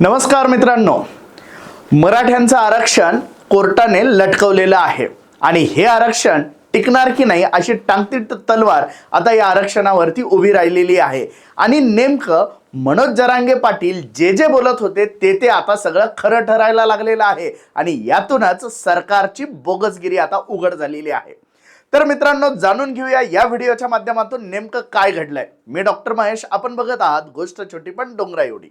नमस्कार मित्रांनो. मराठ्यांचं आरक्षण कोर्टाने लटकवलेलं आहे. आणि हे आरक्षण टिकणार की नाही अशी टांगती तलवार आता या आरक्षणावरती उभी राहिलेली आहे. आणि नेमकं मनोज जरांगे पाटील जे जे बोलत होते ते ते आता सगळं खरं ठरायला लागलेलं आहे. आणि यातूनच सरकारची बोगसगिरी आता उघड झालेली आहे. तर मित्रांनो जाणून घेऊया या व्हिडिओच्या माध्यमातून नेमकं काय घडलंय. मी डॉक्टर महेश आपण बघत आहात गोष्ट छोटी पण डोंगरा एवढी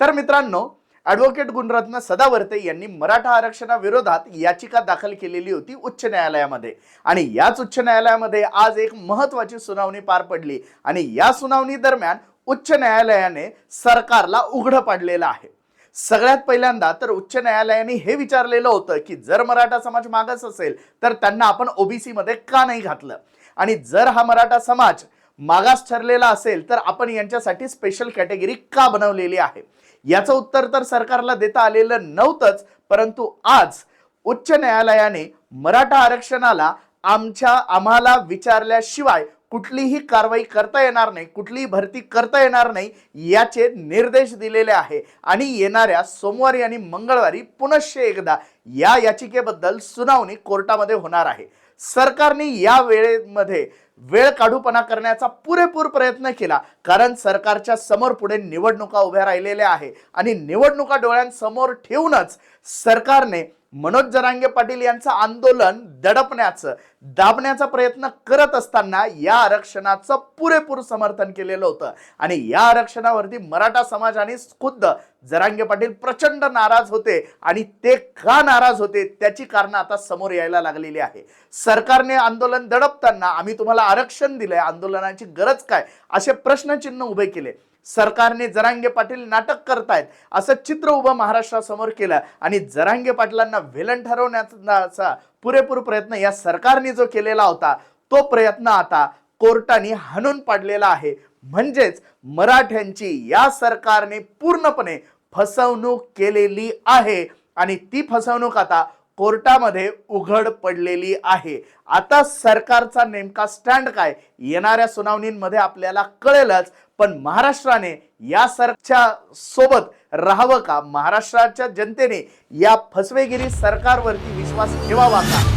तर मित्रांनो ॲडव्होकेट गुणरत्न सदावर्ते यांनी मराठा आरक्षणाविरोधात याचिका दाखल केलेली होती उच्च न्यायालयामध्ये. आणि याच उच्च न्यायालयामध्ये आज एक महत्वाची सुनावणी पार पडली आणि या सुनावणी दरम्यान उच्च न्यायालयाने सरकारला उघडं पाडलेलं आहे. सगळ्यात पहिल्यांदा तर उच्च न्यायालयाने हे विचारलेलं होतं की जर मराठा समाज मागास असेल तर त्यांना आपण ओबीसी मध्ये का नाही घातलं? आणि जर हा मराठा समाज मागास ठरलेला असेल तर आपण यांच्यासाठी स्पेशल कॅटेगरी का बनवलेली आहे? याचं उत्तर तर सरकारला देता आलेलं नव्हतंच परंतु आज उच्च न्यायालयाने मराठा आरक्षणाला आमच्या आम्हाला विचारल्याशिवाय कुठलीही कारवाई करता येणार नाही कुठलीही भरती करता येणार नाही याचे निर्देश दिलेले आहे. आणि येणाऱ्या सोमवारी आणि मंगळवारी पुनश्च एकदा या याचिकेबद्दल सुनावणी कोर्टामध्ये होणार आहे. सरकारने या वेळेमध्ये वेळ काढूपणा करण्याचा पुरेपूर प्रयत्न केला कारण सरकारच्या समोर पुढे निवडणुका उभ्या राहिलेल्या आहे. आणि निवडणुका डोळ्यांसमोर ठेवूनच सरकारने मनोज जरांगे पाटील यांचं आंदोलन दडपण्याचं दाबण्याचा प्रयत्न करत असताना या आरक्षणाचं पुरेपूर समर्थन केलेलं होतं. आणि या आरक्षणावरती मराठा समाजाने खुद्द जरांगे पाटील प्रचंड नाराज होते आणि ते का नाराज होते त्याची कारणं आता समोर यायला लागलेली आहे. सरकारने आंदोलन दडपताना आम्ही तुम्हाला आरक्षण दिलंय आंदोलनाची गरज काय? असे प्रश्नचिन्ह उभे केले. सरकारने जरांगे पाटील नाटक करतायत असं चित्र उभं महाराष्ट्रासमोर केलं. आणि जरांगे पाटलांना व्हिलन ठरवण्याचा पुरेपूर प्रयत्न या सरकारने जो केलेला होता तो प्रयत्न आता कोर्टाने हाणून पाडलेला आहे. म्हणजेच मराठ्यांची या सरकारने पूर्णपणे फसवणूक केलेली आहे. आणि ती फसवणूक आता कोर्टामध्ये उघड पडलेली आहे. आता सरकारचा नेमका स्टँड काय? येणाऱ्या सुनावणींमध्ये आपल्याला कळेलच पण महाराष्ट्राने या सरच्या सोबत राहावं का? महाराष्ट्राच्या जनतेने या फसवेगिरी सरकारवरती विश्वास ठेवावा का?